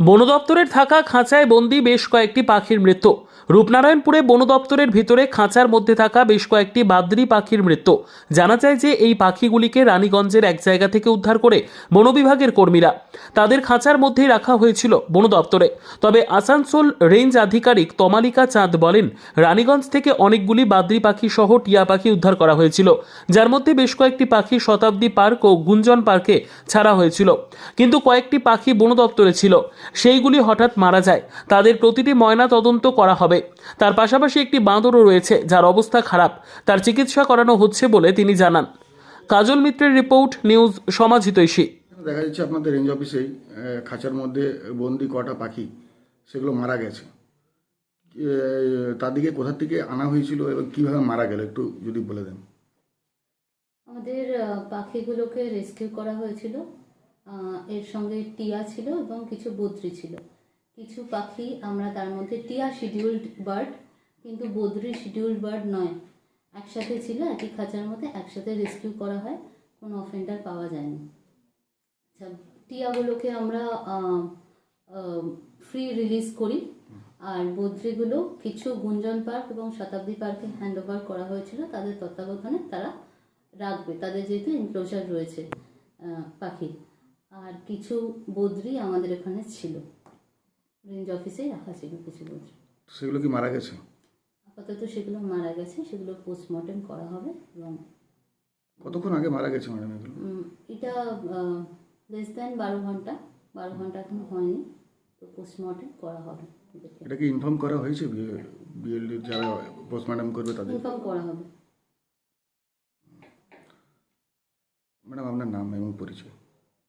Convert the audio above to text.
বন দপ্তরের থাকা খাঁচায় বন্দি বেশ কয়েকটি পাখির মৃত্যু। রূপনারায়ণপুরে বন দপ্তরের ভিতরে খাঁচার মধ্যে থাকা বেশ কয়েকটি বাদরি পাখির মৃত্যু। জানা যায় যে এই পাখিগুলিকে রানীগঞ্জের এক জায়গা থেকে উদ্ধার করে বন বিভাগের কর্মীরা। তাদের খাঁচার মধ্যেই রাখা হয়েছিল বন দপ্তরে তবে আসানসোল রেঞ্জ আধিকারিক তমালিকা চাঁদ বলেন, রানীগঞ্জ থেকে অনেকগুলি বাদরি পাখি সহ টিয়া পাখি উদ্ধার করা হয়েছিল। যার মধ্যে বেশ কয়েকটি পাখি শতাব্দী পার্ক ও গুঞ্জন পার্কে ছাড়া হয়েছিল। কিন্তু কয়েকটি পাখি বন দপ্তরে ছিল। সেইগুলি হঠাৎ মারা যায়। তাদের প্রতিটি ময়না তদন্ত করা হবে। তার পাশাপাশি একটি বাঁদরও রয়েছে যার অবস্থা খারাপ। তার চিকিৎসা করানো হচ্ছে বলে তিনি জানান। কাজল মিত্রের রিপোর্ট নিউজ সমাজিতৈষী দেখা যাচ্ছে আপনাদের রেঞ্জ অফিসেই খাঁচার মধ্যে বন্দি কটা পাখি সেগুলো মারা গেছে। তাদেরকে কোথা থেকে আনা হয়েছিল এবং কীভাবে মারা গেল একটু যদি বলে দেন। আমাদের পাখিগুলোকে রেস্কিউ করা হয়েছিল। এর সঙ্গে টিয়া ছিল এবং কিছু বদ্রি ছিল। কিছু পাখি আমরা তার মধ্যে টিয়া শিডিউলড বার্ড কিন্তু বদ্রি শিডিউলড বার্ড নয়। একসাথে ছিল একই খাঁচার মধ্যে একসাথে রেস্কিউ করা হয়, কোনো অফেন্ডার পাওয়া যায়নি। আচ্ছা টিয়াগুলোকে আমরা ফ্রি রিলিজ করি। আর বদ্রিগুলো কিছু গুঞ্জন পার্ক এবং শতাব্দী পার্কে হ্যান্ড ওভার করা হয়েছিল, তাদের তত্ত্বাবধানে তারা রাখবে, তাদের যেহেতু এনক্লোজার রয়েছে পাখি। আর কিছু বদ্রি আমাদের এখানে ছিল। রেঞ্জ অফিসেই রাখা ছিল কিছু বদ্রি। সেগুলো কি মারা গেছে? আপাতত সেগুলো মারা গেছে সেগুলো পোস্টমর্টেম করা হবে এবং কতক্ষণ আগে মারা গেছে ম্যাডাম এগুলো? এটা লেস দেন বারো ঘণ্টা বারো ঘণ্টা এখনও হয়নি তো পোস্টমর্টেম করা হবে এটা কি ইনফর্ম করা হয়েছে? বিএলডি যারা পোস্টমর্টম করবে তাদের? ইনফর্ম করা হবে। ম্যাডাম আপনার নাম এবং পরিচয়।